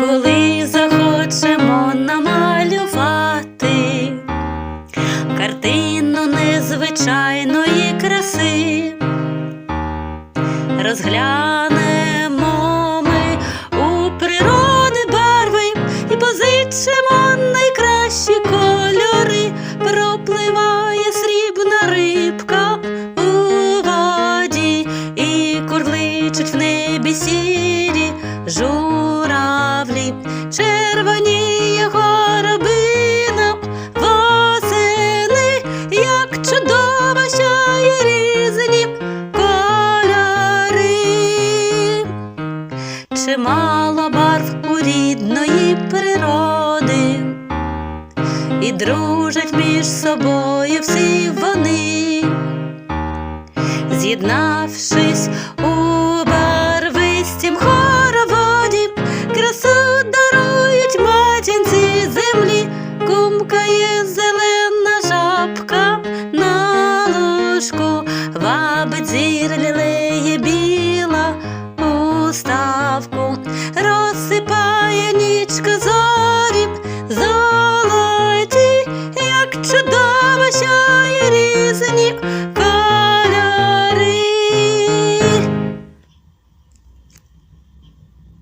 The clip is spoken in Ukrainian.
коли захочемо намалювати картину незвичайної краси, розглянемо ми у природи барви і позичимо найкращі кольори, пропливає срібна рибка у воді і курличуть в небі сірі жура славлі, червоніє горобина восени, як чудово сяє різні кольори, чимало барв у рідної природи, і дружать між собою всі вони, з'єднавшись у Вабить зір лілеє біла уставку, розсипає нічка зо.